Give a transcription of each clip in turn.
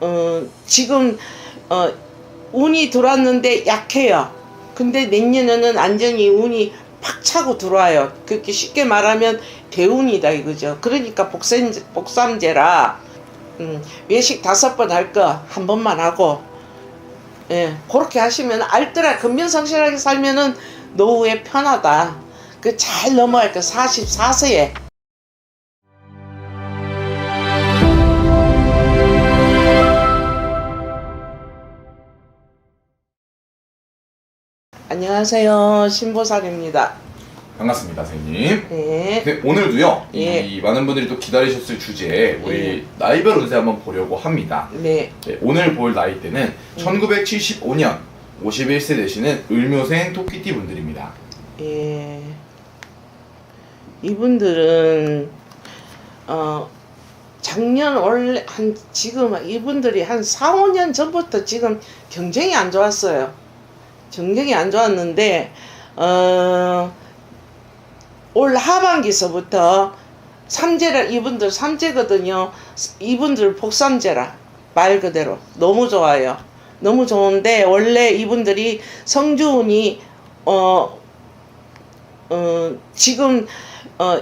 어, 지금 어, 운이 들어왔는데 약해요. 근데 내년에는 완전히 운이 팍 차고 들어와요. 그렇게 쉽게 말하면 대운이다 이거죠. 그러니까 복삼, 복삼제라 음, 외식 다섯 번 할 거 한 번만 하고 예, 그렇게 하시면 알뜰하 근면성실하게 살면은 노후에 편하다. 그 잘 넘어갈 거 44세에 안녕하세요 신보살입니다. 반갑습니다, 선생님. 네. 네, 오늘도요. 예. 이 많은 분들이 또 기다리셨을 주제에 우리 예. 나이별 운세 한번 보려고 합니다. 네. 네, 오늘 볼 나이대는 음. 1975년 51세 되시는 을묘생 토끼띠 분들입니다. 예. 이분들은 어 작년 원래 한 지금 이분들이 한 4, 5년 전부터 지금 경쟁이 안 좋았어요. 경쟁이 안 좋았는데 어, 올 하반기서부터 삼재라 이분들 삼재거든요. 이분들 복삼재라 말 그대로 너무 좋아요. 너무 좋은데 원래 이분들이 성주운이 어, 어 지금 어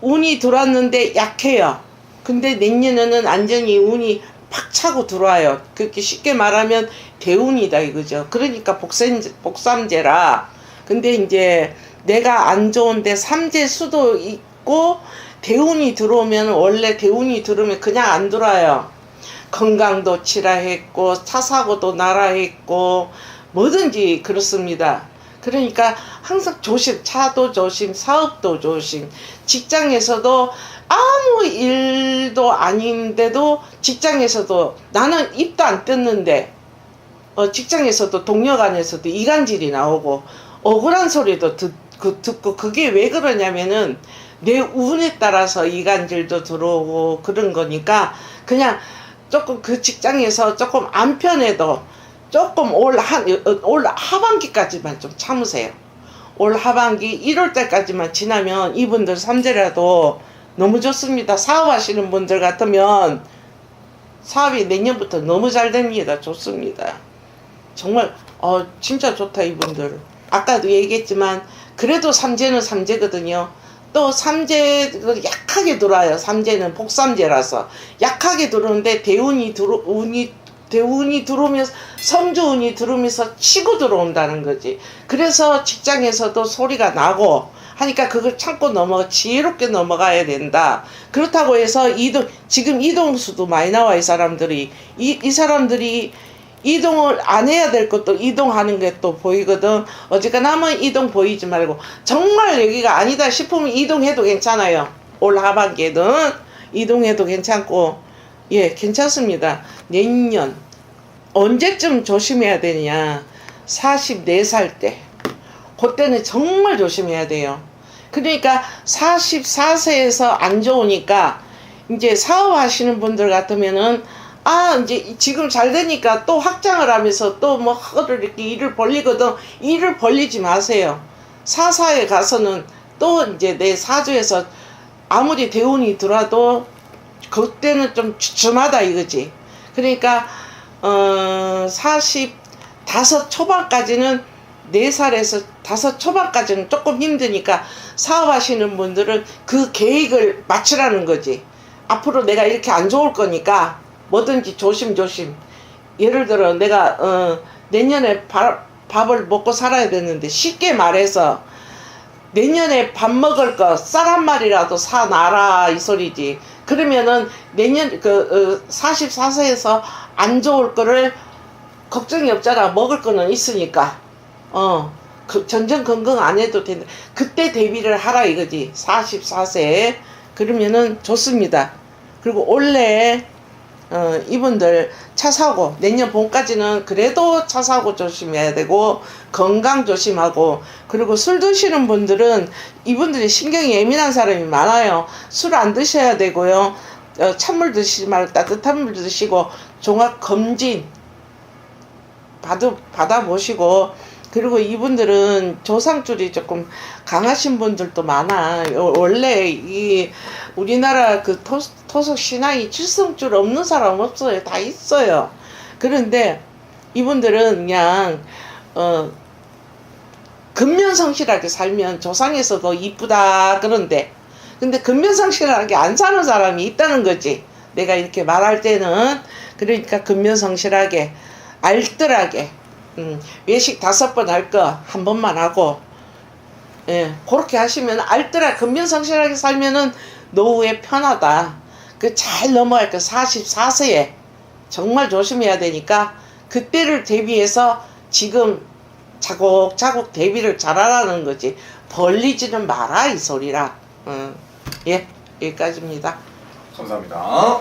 운이 들어왔는데 약해요. 근데 내년에는 완전히 운이 팍 차고 들어와요. 그렇게 쉽게 말하면 대운이다 이거죠. 그러니까 복삼, 복삼제라. 근데 이제 내가 안 좋은데 삼재 수도 있고 대운이 들어오면 원래 대운이 들어오면 그냥 안 들어와요. 건강도 치라 했고 차 사고도 나라 했고 뭐든지 그렇습니다. 그러니까 항상 조심, 차도 조심, 사업도 조심, 직장에서도 아무 일도 아닌데도 직장에서도 나는 입도 안 떴는데 어, 직장에서도 동료 간에서도 이간질이 나오고 억울한 소리도 듣, 그, 듣고 그게 왜 그러냐면은 내 운에 따라서 이간질도 들어오고 그런 거니까 그냥 조금 그 직장에서 조금 안 편해도 조금 올 한 올 하반기까지만 좀 참으세요. 올 하반기 1월 달까지만 지나면 이분들 삼재라도 너무 좋습니다. 사업하시는 분들 같으면 사업이 내년부터 너무 잘 됩니다. 좋습니다. 정말 어 진짜 좋다 이분들. 아까도 얘기했지만 그래도 삼재는 삼재거든요. 또 삼재 그 약하게 들어와요. 삼재는 복삼재라서 약하게 들어오는데 대운이 들어 운이 대운이 들어오면서 성주운이 들어오면서 치고 들어온다는 거지. 그래서 직장에서도 소리가 나고 하니까 그걸 참고 넘어가 지혜롭게 넘어가야 된다. 그렇다고 해서 이동 지금 이동수도 많이 나와 이 사람들이 이, 이 사람들이 이동을 안 해야 될 것도 이동하는 게 또 보이거든. 어쨌거나 하면 이동 보이지 말고 정말 여기가 아니다 싶으면 이동해도 괜찮아요. 올 하반기에는 이동해도 괜찮고 예 괜찮습니다. 내년 언제쯤 조심해야 되냐? 44살 때. 그때는 정말 조심해야 돼요. 그러니까 44세에서 안 좋으니까 이제 사업하시는 분들 같으면은 아 이제 지금 잘 되니까 또 확장을 하면서 또뭐 이렇게 일을 벌리거든 일을 벌리지 마세요. 사사에 가서는 또 이제 내 사주에서 아무리 대운이 들어와도 그때는 좀 주춤하다 이거지. 그러니까 어, 45 초반까지는 4살에서 5 초반까지는 조금 힘드니까 사업하시는 분들은 그 계획을 맞추라는 거지. 앞으로 내가 이렇게 안 좋을 거니까 뭐든지 조심조심. 예를 들어 내가 어, 내년에 밥, 밥을 먹고 살아야 되는데 쉽게 말해서 내년에 밥 먹을 거 쌀 한 마리라도 사놔라 이 소리지. 그러면은 내년 그 어, 44세에서 안 좋을 거를 걱정이 없잖아. 먹을 거는 있으니까. 어. 그 전전 건강 안 해도 된다. 그때 대비를 하라 이거지. 44세. 그러면은 좋습니다. 그리고 올해 어, 이분들 차 사고 내년 봄까지는 그래도 차 사고 조심해야 되고 건강 조심하고 그리고 술 드시는 분들은 이분들이 신경이 예민한 사람이 많아요. 술 안 드셔야 되고요. 어, 찬물 드시지 말고 따뜻한 물 드시고 종합 검진 받아 받아 보시고 그리고 이분들은 조상줄이 조금 강하신 분들도 많아. 어, 원래 이 우리나라 그 토, 토속 신앙이 칠성줄 없는 사람 없어요. 다 있어요. 그런데 이분들은 그냥 어 근면성실하게 살면 조상에서도 이쁘다 그런데 근데 근면성실하게 안 사는 사람이 있다는 거지. 내가 이렇게 말할 때는 그러니까 근면성실하게 알뜰하게 음, 외식 다섯 번 할 거 한 번만 하고 예 그렇게 하시면 알뜰하게 근면성실하게 살면은 노후에 편하다. 그 잘 넘어갈 거 44세에 정말 조심해야 되니까 그때를 대비해서 지금 차곡차곡 대비를 잘하라는 거지 벌리지는 마라 이 소리라. 음, 예 여기까지입니다. 감사합니다.